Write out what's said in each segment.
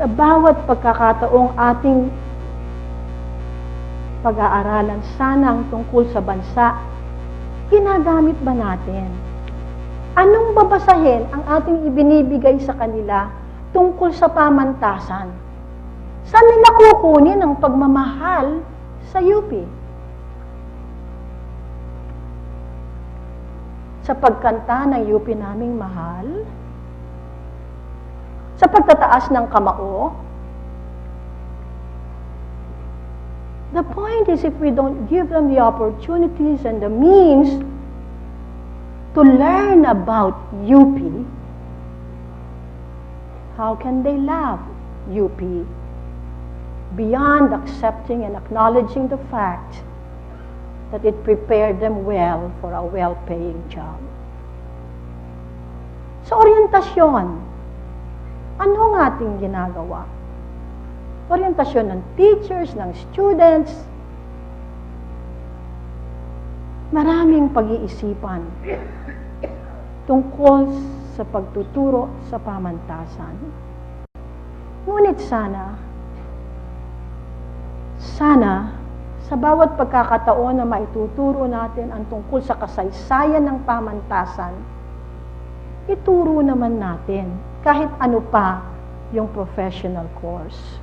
Sa bawat pagkakataong ating pag-aaralan sana ang tungkol sa bansa, ginagamit ba natin? Anong babasahin ang ating ibinibigay sa kanila tungkol sa pamantasan? Saan nila kukunin ang pagmamahal sa UP? Sa pagkanta ng UP naming mahal? Sa pagtataas ng kamao? The point is if we don't give them the opportunities and the means to learn about UP, how can they love UP beyond accepting and acknowledging the fact that it prepared them well for a well-paying job? Sa orientasyon, ano ang ating ginagawa? orientasyon ng teachers, ng students. Maraming pag-iisipan tungkol sa pagtuturo sa pamantasan. Ngunit sana, sana, sa bawat pagkakataon na maituturo natin ang tungkol sa kasaysayan ng pamantasan, ituro naman natin kahit ano pa yung professional course.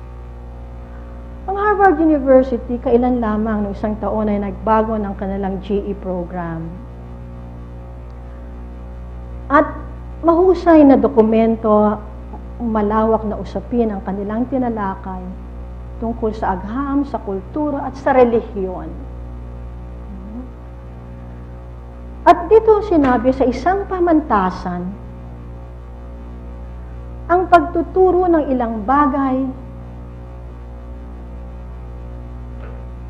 Ang Harvard University, kailan lamang noong isang taon ay nagbago ng kanilang GE program. At mahusay na dokumento, malawak na usapin ang kanilang tinalakay tungkol sa agham, sa kultura at sa relihiyon. At dito sinabi sa isang pamantasan, ang pagtuturo ng ilang bagay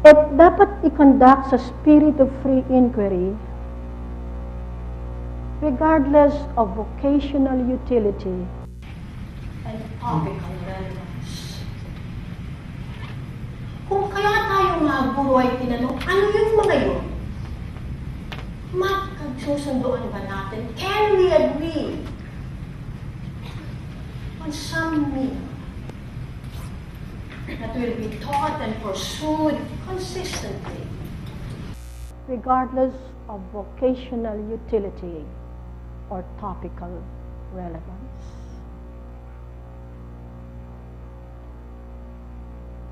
At dapat i-conduct sa spirit of free inquiry regardless of vocational utility and topical relevance. Kung kaya tayo mga guro ay tinanong, ano yung mga yun? Magkagsusunduan ba natin? Can we agree on some meaning that will be taught and pursued consistently? regardless of vocational utility or topical relevance.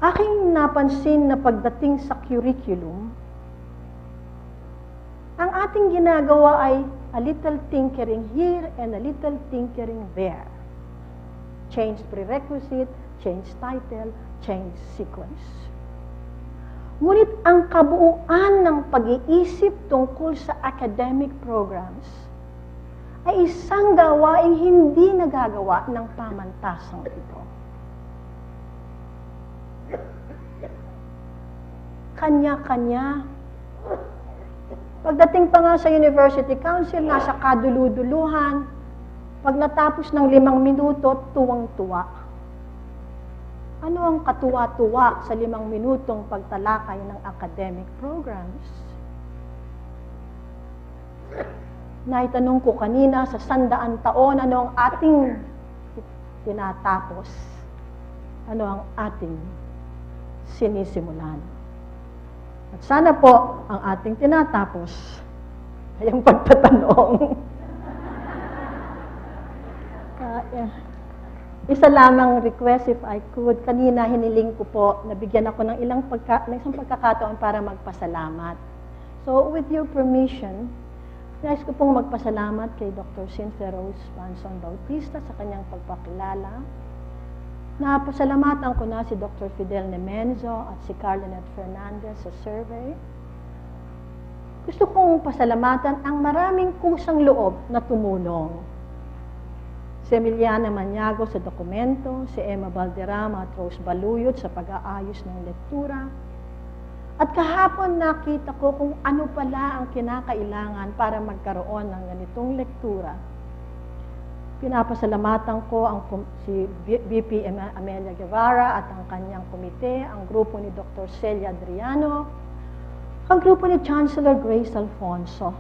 Aking napansin na pagdating sa curriculum, ang ating ginagawa ay a little tinkering here and a little tinkering there. Change prerequisite, change title, change sequence. Ngunit ang kabuuan ng pag-iisip tungkol sa academic programs ay isang gawaing hindi nagagawa ng pamantasang ito. Kanya-kanya. Pagdating pa nga sa University Council, nasa kaduluduluhan, pag natapos ng limang minuto, tuwang-tuwa. Ano ang katuwa-tuwa sa limang minutong pagtalakay ng academic programs? Naitanong ko kanina sa sandaan taon, ano ang ating tinatapos? Ano ang ating sinisimulan? At sana po ang ating tinatapos ay ang pagtatanong. Yeah. Isa lamang request if I could. Kanina hiniling ko po, nabigyan ako ng ilang pagka, ng isang pagkakataon para magpasalamat. So with your permission, nais ko pong magpasalamat kay Dr. Cynthia Rose Manson Bautista sa kanyang pagpakilala. Napasalamatan ko na si Dr. Fidel Nemenzo at si Carlinet Fernandez sa survey. Gusto kong pasalamatan ang maraming kusang loob na tumulong si Emiliana Maniago sa dokumento, si Emma Valderrama at Rose Baluyot sa pag-aayos ng lektura. At kahapon nakita ko kung ano pala ang kinakailangan para magkaroon ng ganitong lektura. Pinapasalamatan ko ang si VP Amelia Guevara at ang kanyang komite, ang grupo ni Dr. Celia Adriano, ang grupo ni Chancellor Grace Alfonso,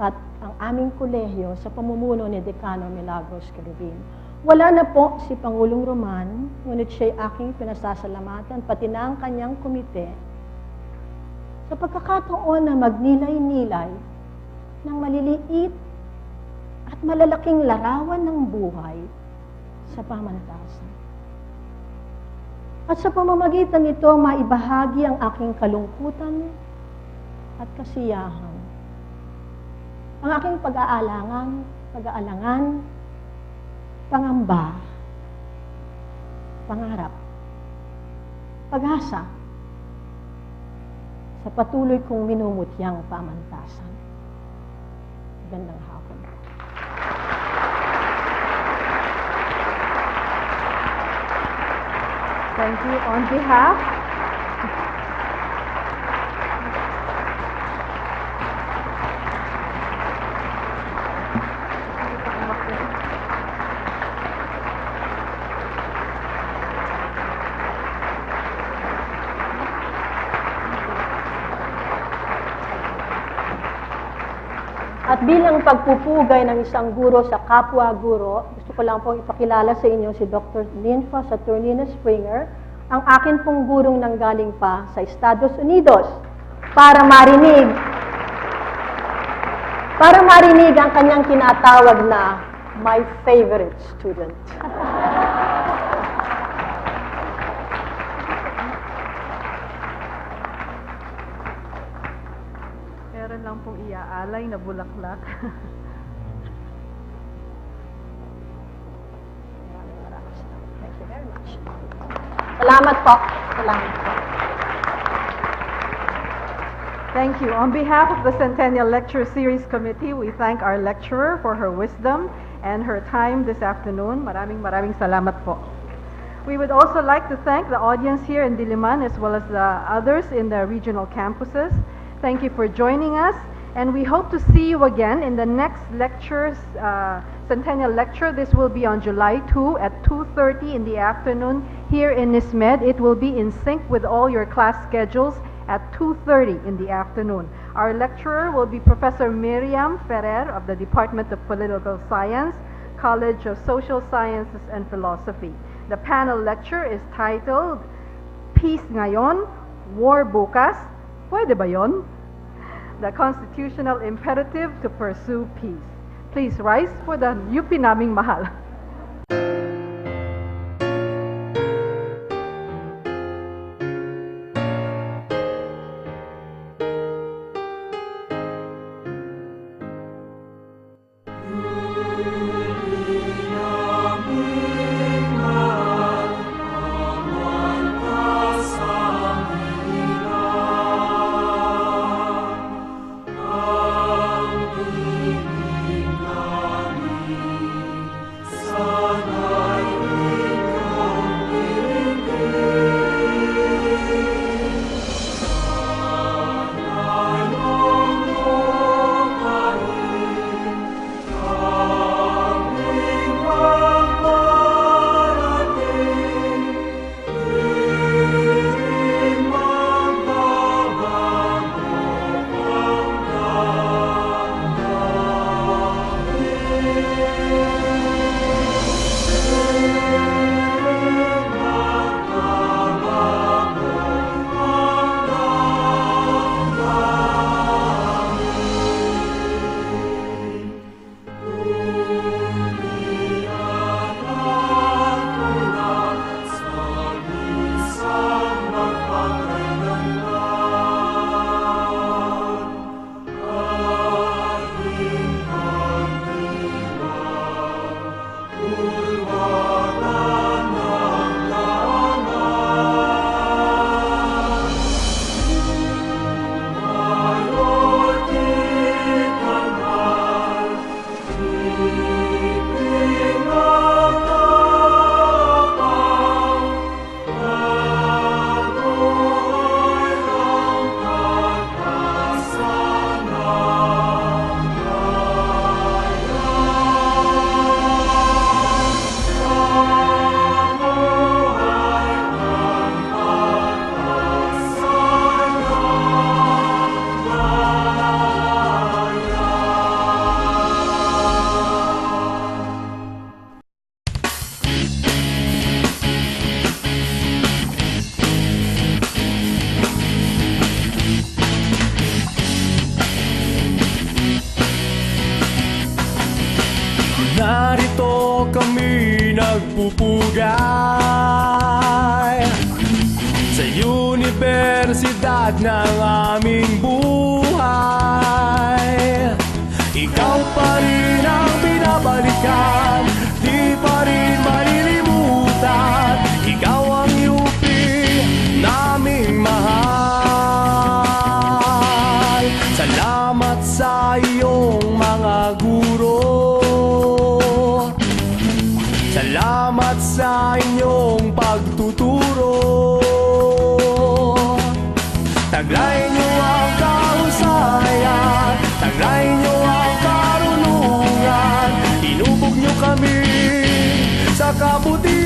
at ang aming kolehiyo sa pamumuno ni Decano Milagros Caribin. Wala na po si Pangulong Roman, ngunit siya'y aking pinasasalamatan, pati na ang kanyang komite, sa pagkakataon na magnilay-nilay ng maliliit at malalaking larawan ng buhay sa pamantasan. At sa pamamagitan nito, maibahagi ang aking kalungkutan at kasiyahan. Ang aking pag-aalangan, pag-aalangan, pangamba, pangarap, pag-asa sa patuloy kong minumutyang pamantasan. Gandang hapon. Thank you. On behalf At bilang pagpupugay ng isang guro sa kapwa guro, gusto ko lang pong ipakilala sa inyo si Dr. Ninfa Saturnina Springer, ang akin pong gurong nanggaling pa sa Estados Unidos para marinig para marinig ang kanyang tinatawag na my favorite student. na bulaklak. Thank you very much. Salamat po. Salamat po. Thank you. On behalf of the Centennial Lecture Series Committee, we thank our lecturer for her wisdom and her time this afternoon. Maraming maraming salamat po. We would also like to thank the audience here in Diliman as well as the others in the regional campuses. Thank you for joining us, and we hope to see you again in the next lectures, uh, Centennial Lecture. This will be on July 2 at 2.30 in the afternoon here in NISMED. It will be in sync with all your class schedules at 2.30 in the afternoon. Our lecturer will be Professor Miriam Ferrer of the Department of Political Science, College of Social Sciences and Philosophy. The panel lecture is titled Peace Ngayon, War Bukas. Pwede ba yon? The constitutional imperative to pursue peace. Please rise for the UP naming mahal. nagpupugay Sa universidad ng aming buhay. Ikaw pa rin ang binabalikan Di pa rin malilimutan. Ikaw ang UP naming mahal. Salamat sa iyong mga guro sa inyong pagtuturo. Taglay niyo ang kahusayan Taglay niyo ang karunungan. Inubog niyo kami sa kabutihan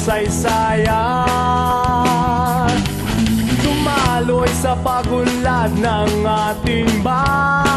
kasaysayan Tumaloy sa pagulad ng ating bayan